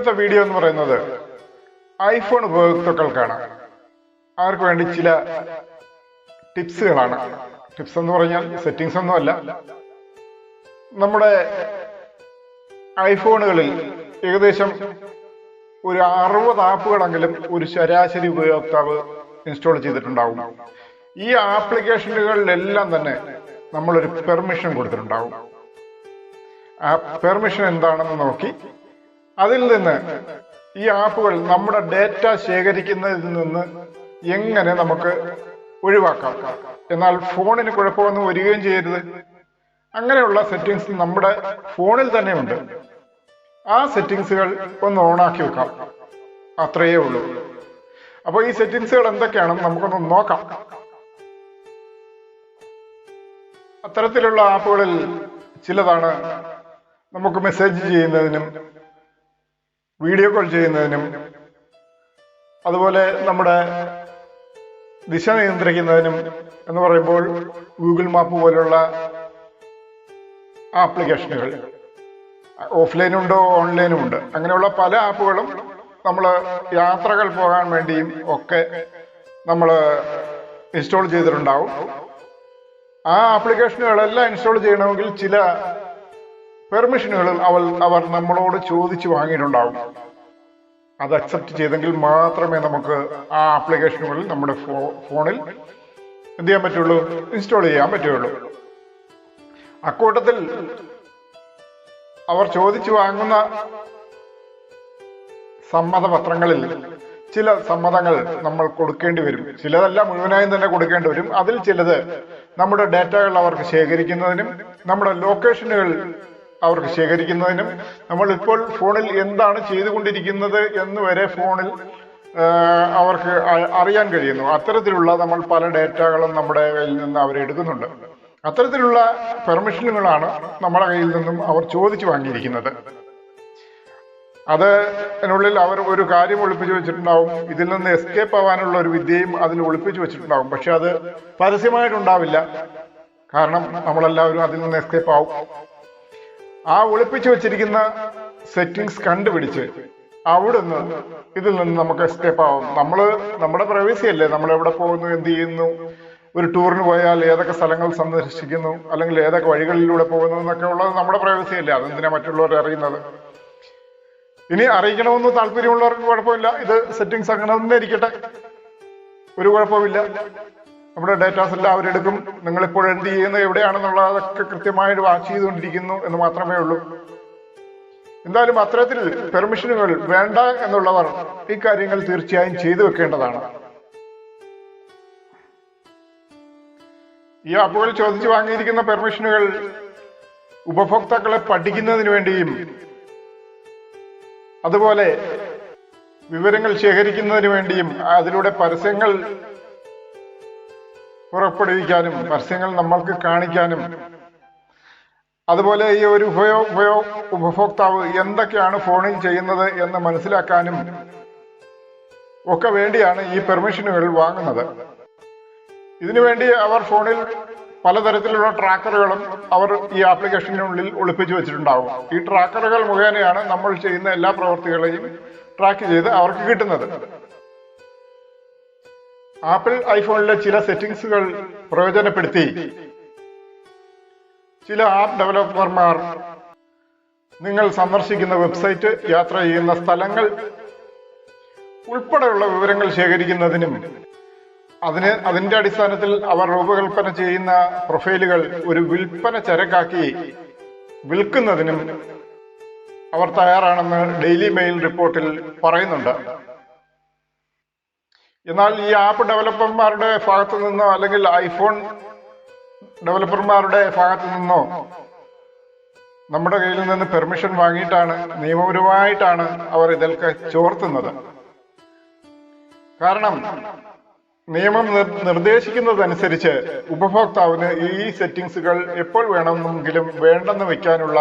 ഇന്നത്തെ വീഡിയോ എന്ന് പറയുന്നത് ഐഫോൺ ഉപഭോക്താക്കൾക്കാണ്. അവർക്ക് വേണ്ടി ചില ടിപ്സുകളാണ്. ടിപ്സ് എന്ന് പറഞ്ഞാൽ സെറ്റിങ്സ് ഒന്നുമല്ല നമ്മുടെ ഐഫോണുകളിൽ ഏകദേശം ഒരു അറുപത് ആപ്പുകളെങ്കിലും ഒരു ശരാശരി ഉപയോക്താവ് ഇൻസ്റ്റാൾ ചെയ്തിട്ടുണ്ടാവും. ഈ ആപ്ലിക്കേഷനുകളിലെല്ലാം തന്നെ നമ്മളൊരു പെർമിഷൻ കൊടുത്തിട്ടുണ്ടാവും. ആ പെർമിഷൻ എന്താണെന്ന് നോക്കി അതിൽ നിന്ന് ഈ ആപ്പുകൾ നമ്മുടെ ഡേറ്റ ശേഖരിക്കുന്നതിൽ നിന്ന് എങ്ങനെ നമുക്ക് ഒഴിവാക്കാം? എന്നാൽ ഫോണിന് കുഴപ്പമൊന്നും വരികയും ചെയ്യരുത്. അങ്ങനെയുള്ള സെറ്റിങ്സ് നമ്മുടെ ഫോണിൽ തന്നെ ഉണ്ട് ആ സെറ്റിങ്സുകൾ ഒന്ന് ഓണാക്കി വെക്കാം. അത്രയേ ഉള്ളൂ. അപ്പോൾ ഈ സെറ്റിങ്സുകൾ എന്തൊക്കെയാണെന്ന് നമുക്കൊന്ന് നോക്കാം. അത്തരത്തിലുള്ള ആപ്പുകളിൽ ചിലതാണ് നമുക്ക് മെസ്സേജ് ചെയ്യുന്നതിനും വീഡിയോ കോൾ ചെയ്യുന്നതിനും അതുപോലെ നമ്മുടെ ദിശ നിയന്ത്രിക്കുന്നതിനും എന്ന് പറയുമ്പോൾ ഗൂഗിൾ മാപ്പ് പോലുള്ള ആപ്ലിക്കേഷനുകൾ. ഓഫ്ലൈനും ഉണ്ട് ഓൺലൈനും ഉണ്ട്? അങ്ങനെയുള്ള പല ആപ്പുകളും നമ്മൾ യാത്രകൾ പോകാൻ വേണ്ടിയും ഒക്കെ നമ്മൾ ഇൻസ്റ്റാൾ ചെയ്തിട്ടുണ്ടാവും. ആ ആപ്ലിക്കേഷനുകളെല്ലാം ഇൻസ്റ്റാൾ ചെയ്യണമെങ്കിൽ ചില പെർമിഷനുകൾ അവൾ അവർ നമ്മളോട് ചോദിച്ചു വാങ്ങിയിട്ടുണ്ടാവും. അത് അക്സെപ്റ്റ് ചെയ്തെങ്കിൽ മാത്രമേ നമുക്ക് ആ ആപ്ലിക്കേഷനുകളിൽ നമ്മുടെ ഫോണിൽ എന്ത് ചെയ്യാൻ പറ്റുള്ളൂ? ഇൻസ്റ്റാൾ ചെയ്യാൻ പറ്റുള്ളൂ. അക്കൂട്ടത്തിൽ അവർ ചോദിച്ചു വാങ്ങുന്ന സമ്മതപത്രങ്ങളിൽ ചില സമ്മതങ്ങൾ നമ്മൾ കൊടുക്കേണ്ടി വരും. ചിലതെല്ലാം മുഴുവനായും തന്നെ കൊടുക്കേണ്ടി വരും. അതിൽ ചിലത് നമ്മുടെ ഡാറ്റകൾ അവർക്ക് ശേഖരിക്കുന്നതിനും നമ്മുടെ ലൊക്കേഷനുകൾ അവർക്ക് ശേഖരിക്കുന്നതിനും നമ്മൾ ഇപ്പോൾ ഫോണിൽ എന്താണ് ചെയ്തുകൊണ്ടിരിക്കുന്നത് എന്ന് വരെ ഫോണിൽ അവർക്ക് അറിയാൻ കഴിയുന്നു. അത്തരത്തിലുള്ള നമ്മൾ പല ഡേറ്റകളും നമ്മുടെ കയ്യിൽ നിന്ന് അവർ എടുക്കുന്നുണ്ട്. അത്തരത്തിലുള്ള പെർമിഷനുകളാണ് നമ്മുടെ കയ്യിൽ നിന്നും അവർ ചോദിച്ചു വാങ്ങിയിരിക്കുന്നത്. അത് അതിനുള്ളിൽ അവർ ഒരു കാര്യം ഒളിപ്പിച്ചു വെച്ചിട്ടുണ്ടാവും. ഇതിൽ നിന്ന് എസ്കേപ്പ് ആവാനുള്ള ഒരു വിദ്യയും അതിൽ ഒളിപ്പിച്ചു വെച്ചിട്ടുണ്ടാവും. പക്ഷെ അത് പരസ്യമായിട്ടുണ്ടാവില്ല. കാരണം നമ്മളെല്ലാവരും അതിൽ നിന്ന് എസ്കേപ്പ് ആവും. ആ ഒളിപ്പിച്ചു വെച്ചിരിക്കുന്ന സെറ്റിങ്സ് കണ്ടുപിടിച്ച് അവിടുന്ന് ഇതിൽ നിന്ന് നമുക്ക് എസ്കേപ്പ് ആവും. നമ്മൾ നമ്മുടെ പ്രൈവസി അല്ലേ? നമ്മൾ എവിടെ പോകുന്നു എന്ത് ചെയ്യുന്നു? ഒരു ടൂറിന് പോയാൽ ഏതൊക്കെ സ്ഥലങ്ങൾ സന്ദർശിക്കുന്നു? അല്ലെങ്കിൽ ഏതൊക്കെ വഴികളിലൂടെ പോകുന്നു എന്നൊക്കെ ഉള്ളത് നമ്മുടെ പ്രൈവസി അല്ലേ? അതെന്തിനാ മറ്റുള്ളവരെ അറിയുന്നത്? ഇനി അറിയിക്കണമെന്ന് താല്പര്യമുള്ളവർക്ക് കുഴപ്പമില്ല. ഇത് സെറ്റിങ്സ് അങ്ങനെ തന്നെ ഇരിക്കട്ടെ. ഒരു കുഴപ്പമില്ല നമ്മുടെ ഡേറ്റാസ് എല്ലാം അവരെടുക്കും. നിങ്ങൾ ഇപ്പോൾ എന്ത് ചെയ്യുന്നത് എവിടെയാണെന്നുള്ള അതൊക്കെ കൃത്യമായിട്ട് വാച്ച് ചെയ്തുകൊണ്ടിരിക്കുന്നു എന്ന് മാത്രമേ ഉള്ളൂ. എന്തായാലും അത്തരത്തിൽ പെർമിഷനുകൾ വേണ്ട എന്നുള്ളവർ ഈ കാര്യങ്ങൾ തീർച്ചയായും ചെയ്തു വെക്കേണ്ടതാണ്. ഈ ആപ്പുകൾ ചോദിച്ചു വാങ്ങിയിരിക്കുന്ന പെർമിഷനുകൾ ഉപഭോക്താക്കളെ പഠിക്കുന്നതിന് വേണ്ടിയും അതുപോലെ വിവരങ്ങൾ ശേഖരിക്കുന്നതിന് വേണ്ടിയും അതിലൂടെ പരസ്യങ്ങൾ പുറപ്പെടുവിക്കാനും പരസ്യങ്ങൾ നമ്മൾക്ക് കാണിക്കാനും. അതുപോലെ ഈ ഒരു ഉപയോ ഉപയോ ഉപഭോക്താവ് എന്തൊക്കെയാണ് ഫോണിൽ ചെയ്യുന്നത് എന്ന് മനസ്സിലാക്കാനും ഒക്കെ വേണ്ടിയാണ് ഈ പെർമിഷനുകൾ വാങ്ങുന്നത്. ഇതിനുവേണ്ടി അവർ ഫോണിൽ പലതരത്തിലുള്ള ട്രാക്കറുകളും അവർ ഈ ആപ്ലിക്കേഷനുള്ളിൽ ഒളിപ്പിച്ചു വെച്ചിട്ടുണ്ടാവും. ഈ ട്രാക്കറുകൾ മുഖേനയാണ് നമ്മൾ ചെയ്യുന്ന എല്ലാ പ്രവൃത്തികളെയും ട്രാക്ക് ചെയ്ത് അവർക്ക് കിട്ടുന്നത്. ആപ്പിൾ ഐഫോണിലെ ചില സെറ്റിംഗ്സുകൾ പ്രയോജനപ്പെടുത്തി. ചില ആപ്പ് ഡെവലപ്പർമാർ നിങ്ങൾ സന്ദർശിക്കുന്ന വെബ്സൈറ്റ് യാത്ര ചെയ്യുന്ന സ്ഥലങ്ങൾ ഉൾപ്പെടെയുള്ള വിവരങ്ങൾ ശേഖരിക്കുന്നതിനും അതിന് അതിന്റെ അടിസ്ഥാനത്തിൽ അവർ രൂപകൽപ്പന ചെയ്യുന്ന പ്രൊഫൈലുകൾ ഒരു വിൽപ്പന ചരക്കാക്കി വിൽക്കുന്നതിനും അവർ തയ്യാറാണെന്ന് ഡെയിലി മെയിൽ റിപ്പോർട്ടിൽ പറയുന്നുണ്ട്. എന്നാൽ ഈ ആപ്പ് ഡെവലപ്പർമാരുടെ ഭാഗത്തു നിന്നോ അല്ലെങ്കിൽ ഐഫോൺ ഡെവലപ്പർമാരുടെ ഭാഗത്തു നിന്നോ നമ്മുടെ കയ്യിൽ നിന്ന് പെർമിഷൻ വാങ്ങിയിട്ടാണ് നിയമപരമായിട്ടാണ് അവർ ഇതൊക്കെ ചോർത്തുന്നത്. കാരണം നിയമം നിർ- നിർദ്ദേശിക്കുന്നതനുസരിച്ച് ഉപഭോക്താവിന് ഈ സെറ്റിംഗ്സുകൾ എപ്പോൾ വേണമെങ്കിലും വേണ്ടെന്ന് വെക്കാനുള്ള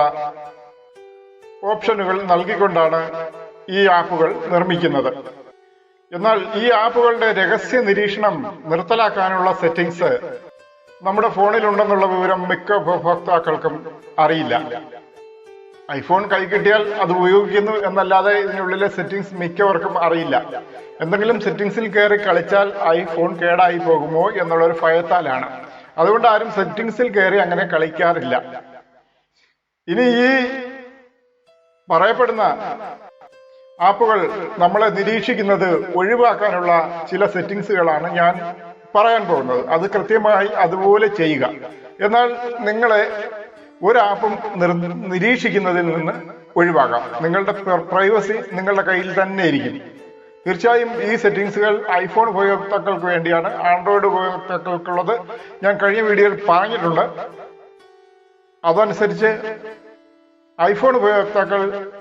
ഓപ്ഷനുകൾ നൽകിക്കൊണ്ടാണ് ഈ ആപ്പുകൾ നിർമ്മിക്കുന്നത്. എന്നാൽ ഈ ആപ്പുകളുടെ രഹസ്യ നിരീക്ഷണം നിർത്തലാക്കാനുള്ള സെറ്റിംഗ്സ് നമ്മുടെ ഫോണിലുണ്ടെന്നുള്ള വിവരം മിക്ക ഉപഭോക്താക്കൾക്കും അറിയില്ല. ഐഫോൺ കൈ കിട്ടിയാൽ അത് ഉപയോഗിക്കുന്നു എന്നല്ലാതെ ഇതിനുള്ളിലെ സെറ്റിംഗ്സ് മിക്കവർക്കും അറിയില്ല. എന്തെങ്കിലും സെറ്റിംഗ്സിൽ കയറി കളിച്ചാൽ ഐഫോൺ കേടായി പോകുമോ എന്നുള്ളൊരു ഭയത്താലാണ്. അതുകൊണ്ട് ആരും സെറ്റിംഗ്സിൽ കയറി അങ്ങനെ കളിക്കാറില്ല. ഇനി ഈ പറയപ്പെടുന്ന ആപ്പുകൾ നമ്മളെ നിരീക്ഷിക്കുന്നത് ഒഴിവാക്കാനുള്ള ചില സെറ്റിങ്സുകളാണ് ഞാൻ പറയാൻ പോകുന്നത്. അത് കൃത്യമായി അതുപോലെ ചെയ്യുക. എന്നാൽ നിങ്ങളെ ഒരാപ്പും നിർ- നിരീക്ഷിക്കുന്നതിൽ നിന്ന് ഒഴിവാക്കാം. നിങ്ങളുടെ പ്രൈവസി നിങ്ങളുടെ കയ്യിൽ തന്നെ ഇരിക്കും. തീർച്ചയായും ഈ സെറ്റിങ്സുകൾ ഐഫോൺ ഉപയോക്താക്കൾക്ക് വേണ്ടിയാണ്. ആൻഡ്രോയിഡ് ഉപയോക്താക്കൾക്കുള്ളത് ഞാൻ കഴിഞ്ഞ വീഡിയോയിൽ പറഞ്ഞിട്ടുണ്ട്. അതനുസരിച്ച് ഐഫോൺ ഉപയോക്താക്കൾ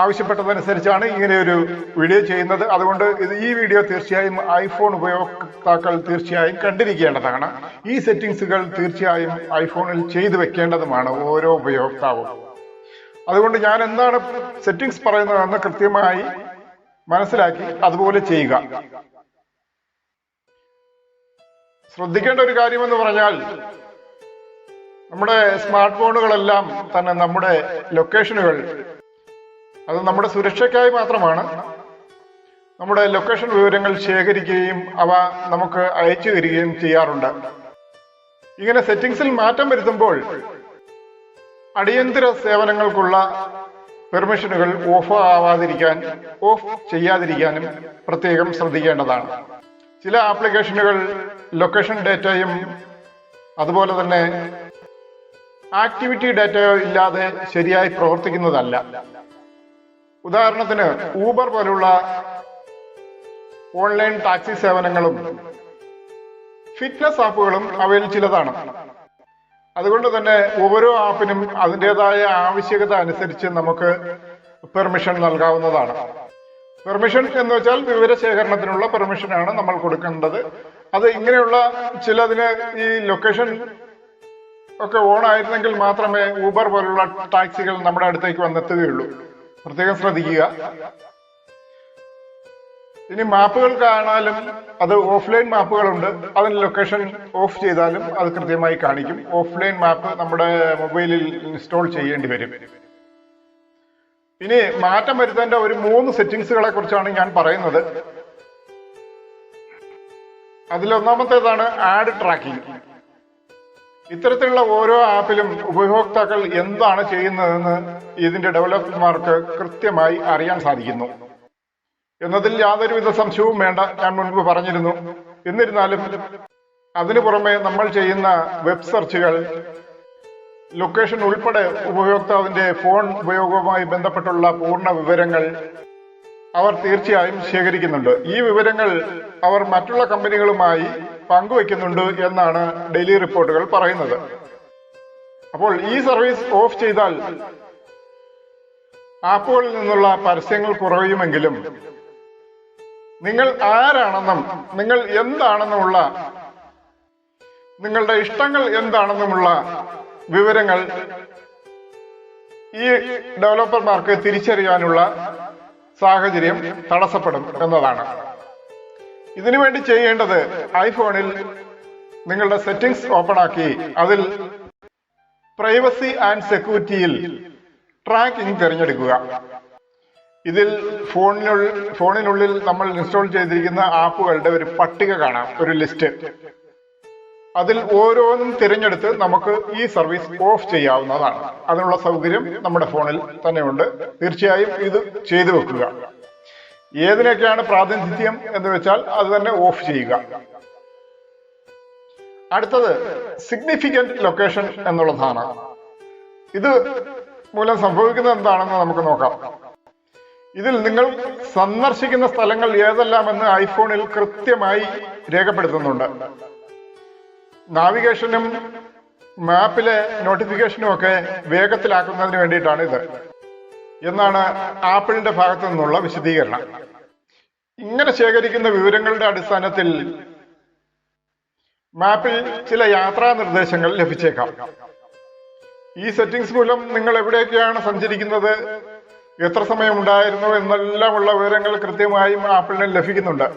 ആവശ്യപ്പെട്ടതനുസരിച്ചാണ് ഇങ്ങനെ ഒരു വീഡിയോ ചെയ്യുന്നത്. അതുകൊണ്ട് ഇത് ഈ വീഡിയോ തീർച്ചയായും ഐഫോൺ ഉപയോക്താക്കൾ തീർച്ചയായും കണ്ടിരിക്കേണ്ടതാണ്. ഈ സെറ്റിങ്സുകൾ തീർച്ചയായും ഐഫോണിൽ ചെയ്തു വെക്കേണ്ടതുമാണ് ഓരോ ഉപയോക്താവും. അതുകൊണ്ട് ഞാൻ എന്താണ് സെറ്റിംഗ്സ് പറയുന്നതെന്ന് കൃത്യമായി മനസ്സിലാക്കി അതുപോലെ ചെയ്യുക. ശ്രദ്ധിക്കേണ്ട ഒരു കാര്യം എന്ന് പറഞ്ഞാൽ നമ്മുടെ സ്മാർട്ട് ഫോണുകളെല്ലാം തന്നെ നമ്മുടെ ലൊക്കേഷനുകൾ അത് നമ്മുടെ സുരക്ഷയ്ക്കായി മാത്രമാണ്. നമ്മുടെ ലൊക്കേഷൻ വിവരങ്ങൾ ശേഖരിക്കുകയും അവ നമുക്ക് അയച്ചു തരികയും ചെയ്യാറുണ്ട്. ഇങ്ങനെ സെറ്റിംഗ്സിൽ മാറ്റം വരുത്തുമ്പോൾ അടിയന്തര സേവനങ്ങൾക്കുള്ള പെർമിഷനുകൾ ഓഫ് ആവാതിരിക്കാൻ ഓഫ് ചെയ്യാതിരിക്കാനും പ്രത്യേകം ശ്രദ്ധിക്കേണ്ടതാണ്. ചില ആപ്ലിക്കേഷനുകൾ ലൊക്കേഷൻ ഡേറ്റയും അതുപോലെ തന്നെ ആക്ടിവിറ്റി ഡേറ്റയോ ഇല്ലാതെ ശരിയായി പ്രവർത്തിക്കുന്നതല്ല. ഉദാഹരണത്തിന് ഊബർ പോലുള്ള ഓൺലൈൻ ടാക്സി സേവനങ്ങളും ഫിറ്റ്നസ് ആപ്പുകളും അവയിൽ ചിലതാണ്. അതുകൊണ്ട് തന്നെ ഓരോ ആപ്പിനും അതിന്റെതായ ആവശ്യകത അനുസരിച്ച് നമുക്ക് പെർമിഷൻ നൽകാവുന്നതാണ്. പെർമിഷൻ എന്ന് വെച്ചാൽ വിവരശേഖരണത്തിനുള്ള പെർമിഷനാണ് നമ്മൾ കൊടുക്കേണ്ടത്. അത് ഇങ്ങനെയുള്ള ചിലതിന് ഈ ലൊക്കേഷൻ ഒക്കെ ഓൺ ആയിരുന്നെങ്കിൽ മാത്രമേ ഊബർ പോലുള്ള ടാക്സികൾ നമ്മുടെ അടുത്തേക്ക് വന്നെത്തുകയുള്ളൂ. പ്രത്യേകം ശ്രദ്ധിക്കുക. ഇനി മാപ്പുകൾ കാണാലും അത് ഓഫ്ലൈൻ മാപ്പുകളുണ്ട്. അതിന് ലൊക്കേഷൻ ഓഫ് ചെയ്താലും അത് കൃത്യമായി കാണിക്കും. ഓഫ്ലൈൻ മാപ്പ് നമ്മുടെ മൊബൈലിൽ ഇൻസ്റ്റാൾ ചെയ്യേണ്ടി വരും. ഇനി മാറ്റം വരുത്തേണ്ട ഒരു മൂന്ന് സെറ്റിങ്സുകളെ കുറിച്ചാണ് ഞാൻ പറയുന്നത്. അതിലൊന്നാമത്തേതാണ് ആഡ് ട്രാക്കിംഗ്. ഇത്തരത്തിലുള്ള ഓരോ ആപ്പിലും ഉപഭോക്താക്കൾ എന്താണ് ചെയ്യുന്നതെന്ന് ഇതിന്റെ ഡെവലപ്പർമാർക്ക് കൃത്യമായി അറിയാൻ സാധിക്കുന്നു. എന്നതിൽ യാതൊരുവിധ സംശയവും വേണ്ട. ഞാൻ മുൻപ് പറഞ്ഞിരുന്നു. എന്നിരുന്നാലും അതിനു പുറമെ നമ്മൾ ചെയ്യുന്ന വെബ് സെർച്ചുകൾ ലൊക്കേഷൻ ഉൾപ്പെടെ ഉപയോക്താവിന്റെ ഫോൺ ഉപയോഗവുമായി ബന്ധപ്പെട്ടുള്ള പൂർണ വിവരങ്ങൾ അവർ തീർച്ചയായും ശേഖരിക്കുന്നുണ്ട്. ഈ വിവരങ്ങൾ അവർ മറ്റുള്ള കമ്പനികളുമായി പങ്കുവെക്കുന്നുണ്ട് എന്നാണ് ഡെയിലി റിപ്പോർട്ടുകൾ പറയുന്നത്. അപ്പോൾ ഈ സർവീസ് ഓഫ് ചെയ്താൽ ആപ്പുകളിൽ നിന്നുള്ള പരസ്യങ്ങൾ കുറയുമെങ്കിലും നിങ്ങൾ ആരാണെന്നും നിങ്ങൾ എന്താണെന്നുമുള്ള നിങ്ങളുടെ ഇഷ്ടങ്ങൾ എന്താണെന്നുമുള്ള വിവരങ്ങൾ ഈ ഡെവലപ്പർമാർക്ക് തിരിച്ചറിയാനുള്ള സാഹചര്യം തടസ്സപ്പെടും എന്നതാണ്. ഇതിനു വേണ്ടി ചെയ്യേണ്ടത് ഐഫോണിൽ നിങ്ങളുടെ സെറ്റിംഗ്സ് ഓപ്പൺ ആക്കി അതിൽ പ്രൈവസി ആൻഡ് സെക്യൂരിറ്റിയിൽ ട്രാക്കിംഗ് തിരഞ്ഞെടുക്കുക. ഇതിൽ ഫോണിനുള്ളിൽ ഫോണിനുള്ളിൽ നമ്മൾ ഇൻസ്റ്റാൾ ചെയ്തിരിക്കുന്ന ആപ്പുകളുടെ ഒരു പട്ടിക കാണാം ഒരു ലിസ്റ്റ്. അതിൽ ഓരോന്നും തിരഞ്ഞെടുത്ത് നമുക്ക് ഈ സർവീസ് ഓഫ് ചെയ്യാവുന്നതാണ്. അതിനുള്ള സൗകര്യം നമ്മുടെ ഫോണിൽ തന്നെയുണ്ട്. തീർച്ചയായും ഇത് ചെയ്തു വെക്കുക. ഏതിനൊക്കെയാണ് പ്രാതിനിധ്യം എന്ന് വെച്ചാൽ അത് തന്നെ ഓഫ് ചെയ്യുക. അടുത്തത് സിഗ്നിഫിക്കന്റ് ലൊക്കേഷൻ എന്നുള്ളതാണ്. ഇത് മൂലം സംഭവിക്കുന്നത് എന്താണെന്ന് നമുക്ക് നോക്കാം. ഇതിൽ നിങ്ങൾ സന്ദർശിക്കുന്ന സ്ഥലങ്ങൾ ഏതെല്ലാമെന്ന് ഐഫോണിൽ കൃത്യമായി രേഖപ്പെടുത്തുന്നുണ്ട്. നാവിഗേഷനും മാപ്പിലെ നോട്ടിഫിക്കേഷനും ഒക്കെ വേഗത്തിലാക്കുന്നതിന് വേണ്ടിയിട്ടാണ് ഇത് എന്നാണ് ആപ്പിളിന്റെ ഭാഗത്തു നിന്നുള്ള വിശദീകരണം. ഇങ്ങനെ ശേഖരിക്കുന്ന വിവരങ്ങളുടെ അടിസ്ഥാനത്തിൽ മാപ്പിൽ ചില യാത്രാ നിർദ്ദേശങ്ങൾ ലഭിച്ചേക്കാം. ഈ സെറ്റിംഗ്സ് മൂലം നിങ്ങൾ എവിടെയൊക്കെയാണ് സഞ്ചരിക്കുന്നത് എത്ര സമയം ഉണ്ടായിരുന്നു എന്നെല്ലാമുള്ള വിവരങ്ങൾ കൃത്യമായും ആപ്പിളിന് ലഭിക്കുന്നുണ്ട്.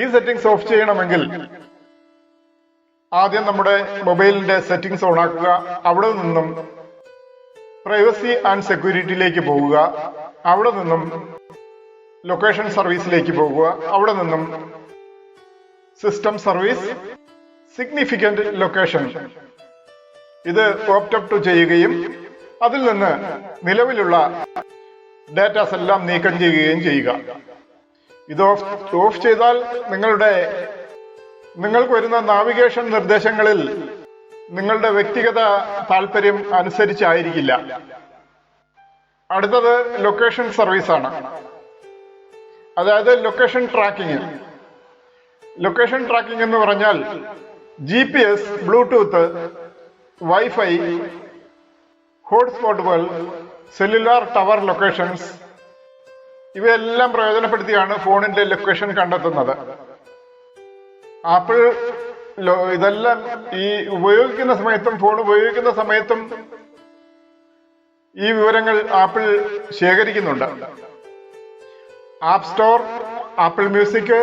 ഈ സെറ്റിംഗ്സ് ഓഫ് ചെയ്യണമെങ്കിൽ ആദ്യം നമ്മുടെ മൊബൈലിന്റെ സെറ്റിംഗ്സ് ഓൺ ആക്കുക അവിടെ നിന്നും പ്രൈവസി ആൻഡ് സെക്യൂരിറ്റിയിലേക്ക് പോവുക അവിടെ നിന്നും ലൊക്കേഷൻ സർവീസിലേക്ക് പോകുക. അവിടെ നിന്നും സിസ്റ്റം സർവീസ് സിഗ്നിഫിക്കന്റ് ലൊക്കേഷൻ. ഇത് ഓപ്റ്റപ്പ് ടു ചെയ്യുകയും അതിൽ നിന്ന് നിലവിലുള്ള ഡാറ്റാസ് എല്ലാം നീക്കം ചെയ്യുകയും ചെയ്യുക. ഇത് ഓഫ് ഓഫ് ചെയ്താൽ നിങ്ങളുടെ നിങ്ങൾക്ക് വരുന്ന നാവിഗേഷൻ നിർദ്ദേശങ്ങളിൽ നിങ്ങളുടെ വ്യക്തിഗത താല്പര്യം അനുസരിച്ചായിരിക്കില്ല. അടുത്തത് ലൊക്കേഷൻ സർവീസ് ആണ്. അതായത് ലൊക്കേഷൻ ട്രാക്കിംഗ്. ലൊക്കേഷൻ ട്രാക്കിംഗ് എന്ന് പറഞ്ഞാൽ G P S Bluetooth wifi ഹോട്ട്സ്പോട്ടുകൾ cellular tower locations. ഇവയെല്ലാം പ്രയോജനപ്പെടുത്തിയാണ് ഫോണിന്റെ ലൊക്കേഷൻ കണ്ടെത്തുന്നത്. ആപ്പിൾ ഇതെല്ലാം ഈ ഉപയോഗിക്കുന്ന സമയത്തും ഫോൺ ഉപയോഗിക്കുന്ന സമയത്തും ഈ വിവരങ്ങൾ ആപ്പിൾ ശേഖരിക്കുന്നുണ്ട്. ആപ്പ് സ്റ്റോർ ആപ്പിൾ മ്യൂസിക്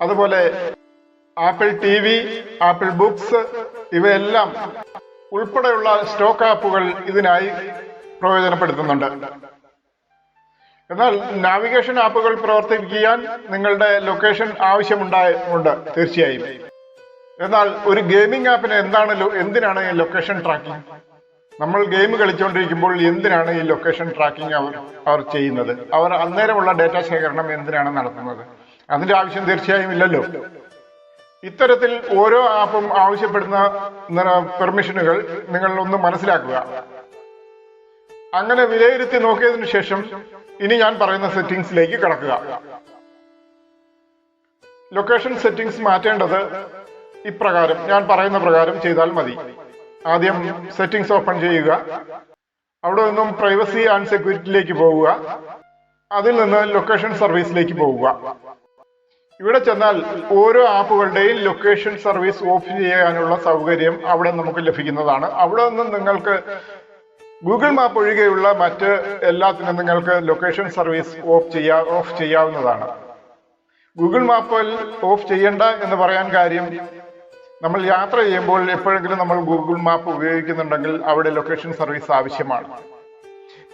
അതുപോലെ Apple T V Apple Books ഇവയെല്ലാം ഉൾപ്പെടെയുള്ള സ്റ്റോക്ക് ആപ്പുകൾ ഇതിനായി പ്രയോജനപ്പെടുത്തുന്നുണ്ട്. എന്നാൽ നാവിഗേഷൻ ആപ്പുകൾ പ്രവർത്തിപ്പിക്കാൻ നിങ്ങളുടെ ലൊക്കേഷൻ ആവശ്യമുണ്ടായിട്ടുണ്ട് തീർച്ചയായും. എന്നാൽ ഒരു ഗെയിമിംഗ് ആപ്പിന് എന്താണ് എന്തിനാണ് ഈ ലൊക്കേഷൻ ട്രാക്കിംഗ് നമ്മൾ ഗെയിം കളിച്ചുകൊണ്ടിരിക്കുമ്പോൾ എന്തിനാണ് ഈ ലൊക്കേഷൻ ട്രാക്കിംഗ് അവർ അവർ ചെയ്യുന്നത്? അവർ അന്നേരമുള്ള ഡേറ്റ ശേഖരണം എന്തിനാണ് നടത്തുന്നത്? അതിന്റെ ആവശ്യം തീർച്ചയായും ഇല്ലല്ലോ. ഇത്തരത്തിൽ ഓരോ ആപ്പും ആവശ്യപ്പെടുന്ന പെർമിഷനുകൾ നിങ്ങൾ ഒന്ന് മനസ്സിലാക്കുക. അങ്ങനെ വിലയിരുത്തി നോക്കിയതിനു ശേഷം ഇനി ഞാൻ പറയുന്ന സെറ്റിംഗ്സിലേക്ക് കടക്കുക. ലൊക്കേഷൻ സെറ്റിംഗ്സ് മാറ്റേണ്ടത് ഇപ്രകാരം ഞാൻ പറയുന്ന പ്രകാരം ചെയ്താൽ മതി. ആദ്യം സെറ്റിംഗ്സ് ഓപ്പൺ ചെയ്യുക. അവിടെ നിന്നും പ്രൈവസി ആൻഡ് സെക്യൂരിറ്റിയിലേക്ക് പോവുക. അതിൽ നിന്ന് ലൊക്കേഷൻ സർവീസിലേക്ക് പോവുക. ഇവിടെ ചെന്നാൽ ഓരോ ആപ്പുകളുടെയും ലൊക്കേഷൻ സർവീസ് ഓഫ് ചെയ്യാനുള്ള സൗകര്യം അവിടെ നമുക്ക് ലഭിക്കുന്നതാണ്. അവിടെ നിന്നും നിങ്ങൾക്ക് ഗൂഗിൾ മാപ്പ് ഒഴികെയുള്ള മറ്റ് എല്ലാത്തിനും നിങ്ങൾക്ക് ലൊക്കേഷൻ സർവീസ് ഓഫ് ചെയ്യാ ഓഫ് ചെയ്യാവുന്നതാണ്. ഗൂഗിൾ മാപ്പിൽ ഓഫ് ചെയ്യണ്ട എന്ന് പറയാൻ കാര്യം നമ്മൾ യാത്ര ചെയ്യുമ്പോൾ എപ്പോഴെങ്കിലും നമ്മൾ ഗൂഗിൾ മാപ്പ് ഉപയോഗിക്കുന്നുണ്ടെങ്കിൽ അവിടെ ലൊക്കേഷൻ സർവീസ് ആവശ്യമാണ്.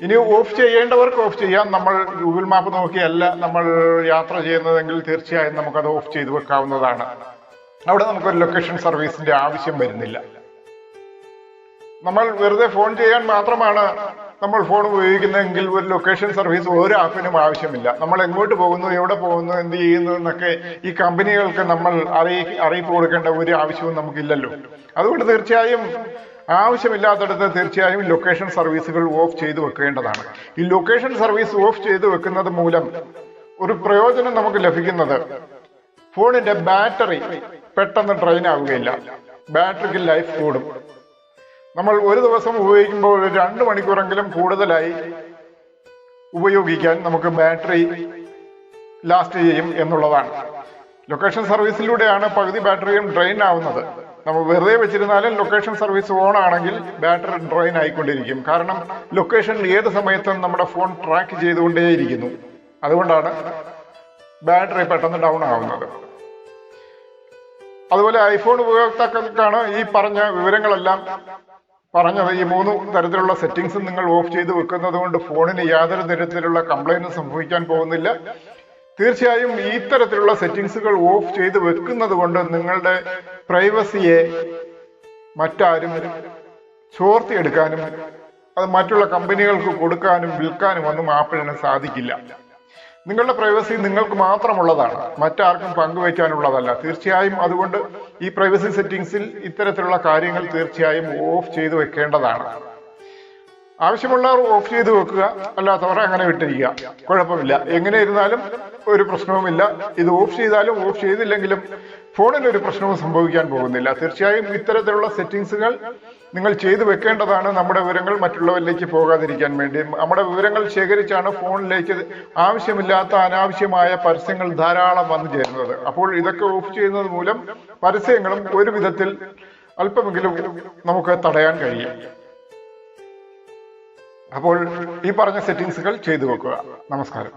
ഇനി ഓഫ് ചെയ്യേണ്ടവർക്ക് ഓഫ് ചെയ്യാം. നമ്മൾ ഗൂഗിൾ മാപ്പ് നോക്കിയല്ല നമ്മൾ യാത്ര ചെയ്യുന്നതെങ്കിൽ തീർച്ചയായും നമുക്കത് ഓഫ് ചെയ്തു വെക്കാവുന്നതാണ്. അവിടെ നമുക്കൊരു ലൊക്കേഷൻ സർവീസിന്റെ ആവശ്യം വരുന്നില്ല. നമ്മൾ വെറുതെ ഫോൺ ചെയ്യാൻ മാത്രമാണ് നമ്മൾ ഫോൺ ഉപയോഗിക്കുന്നതെങ്കിൽ ഒരു ലൊക്കേഷൻ സർവീസ് ഒരു ആപ്പിനും ആവശ്യമില്ല. നമ്മൾ എങ്ങോട്ട് പോകുന്നു എവിടെ പോകുന്നു എന്ത് ചെയ്യുന്നു എന്നൊക്കെ ഈ കമ്പനികൾക്ക് നമ്മൾ അറിയി അറിയിപ്പ് കൊടുക്കേണ്ട ഒരു ആവശ്യവും നമുക്കില്ലല്ലോ. അതുകൊണ്ട് തീർച്ചയായും ആവശ്യമില്ലാത്തടത്ത് തീർച്ചയായും ലൊക്കേഷൻ സർവീസുകൾ ഓഫ് ചെയ്തു വെക്കേണ്ടതാണ്. ഈ ലൊക്കേഷൻ സർവീസ് ഓഫ് ചെയ്തു വെക്കുന്നത് മൂലം ഒരു പ്രയോജനം നമുക്ക് ലഭിക്കുന്നത് ഫോണിന്റെ ബാറ്ററി പെട്ടെന്ന് ഡ്രെയിൻ ആവുകയില്ല. ബാറ്ററിക്ക് ലൈഫ് കൂടും. നമ്മൾ ഒരു ദിവസം ഉപയോഗിക്കുമ്പോൾ രണ്ട് മണിക്കൂറെങ്കിലും കൂടുതലായി ഉപയോഗിക്കാൻ നമുക്ക് ബാറ്ററി ലാസ്റ്റ് ചെയ്യും എന്നുള്ളതാണ്. ലൊക്കേഷൻ സർവീസിലൂടെയാണ് പകുതി ബാറ്ററിയും ഡ്രെയിൻ ആവുന്നത്. നമ്മൾ വെറുതെ വെച്ചിരുന്നാലും ലൊക്കേഷൻ സർവീസ് ഓൺ ആണെങ്കിൽ ബാറ്ററി ഡ്രെയിൻ ആയിക്കൊണ്ടിരിക്കും. കാരണം ലൊക്കേഷൻ ഏത് സമയത്തും നമ്മുടെ ഫോൺ ട്രാക്ക് ചെയ്തുകൊണ്ടേയിരിക്കുന്നു. അതുകൊണ്ടാണ് ബാറ്ററി പെട്ടെന്ന് ഡൗൺ ആവുന്നത്. അതുപോലെ ഐഫോൺ ഉപയോക്താക്കൾക്കാണ് ഈ പറഞ്ഞ വിവരങ്ങളെല്ലാം പറഞ്ഞത് ഈ മൂന്ന് തരത്തിലുള്ള സെറ്റിംഗ്സും നിങ്ങൾ ഓഫ് ചെയ്ത് വെക്കുന്നത് കൊണ്ട് ഫോണിന് യാതൊരു തരത്തിലുള്ള കംപ്ലൈന്റും സംഭവിക്കാൻ പോകുന്നില്ല. തീർച്ചയായും ഈ തരത്തിലുള്ള സെറ്റിങ്സുകൾ ഓഫ് ചെയ്ത് വെക്കുന്നത് കൊണ്ട് നിങ്ങളുടെ പ്രൈവസിയെ മറ്റാരും ചോർത്തിയെടുക്കാനും അത് മറ്റുള്ള കമ്പനികൾക്ക് കൊടുക്കാനും വിൽക്കാനും ഒന്നും ആപ്പിളിന് സാധിക്കില്ല. നിങ്ങളുടെ പ്രൈവസി നിങ്ങൾക്ക് മാത്രമുള്ളതാണ്. മറ്റാർക്കും പങ്കുവയ്ക്കാനുള്ളതല്ല. തീർച്ചയായും അതുകൊണ്ട് ഈ പ്രൈവസി സെറ്റിംഗ്സിൽ ഇത്തരത്തിലുള്ള കാര്യങ്ങൾ തീർച്ചയായും ഓഫ് ചെയ്തു വെക്കേണ്ടതാണ്. ആവശ്യമുള്ളവർ ഓഫ് ചെയ്ത് വെക്കുക. അല്ലാത്തവർ അങ്ങനെ വിട്ടിരിക്കുക. കുഴപ്പമില്ല. എങ്ങനെ ഇരുന്നാലും ഒരു പ്രശ്നവുമില്ല. ഇത് ഓഫ് ചെയ്താലും ഓഫ് ചെയ്തില്ലെങ്കിലും ഫോണിൽ ഒരു പ്രശ്നവും സംഭവിക്കാൻ പോകുന്നില്ല. തീർച്ചയായും ഇത്തരത്തിലുള്ള സെറ്റിങ്സുകൾ നിങ്ങൾ ചെയ്തു വെക്കേണ്ടതാണ് നമ്മുടെ വിവരങ്ങൾ മറ്റുള്ളവരിലേക്ക് പോകാതിരിക്കാൻ വേണ്ടി. നമ്മുടെ വിവരങ്ങൾ ശേഖരിച്ചാണ് ഫോണിലേക്ക് ആവശ്യമില്ലാത്ത അനാവശ്യമായ പരസ്യങ്ങൾ ധാരാളം വന്നു ചേരുന്നത്. അപ്പോൾ ഇതൊക്കെ ഓഫ് ചെയ്യുന്നത് മൂലം പരസ്യങ്ങളും ഒരു വിധത്തിൽ അല്പമെങ്കിലും നമുക്ക് തടയാൻ കഴിയും. അപ്പോൾ ഈ പറഞ്ഞ സെറ്റിംഗ്സുകൾ ചെയ്തു വെക്കുക. നമസ്കാരം.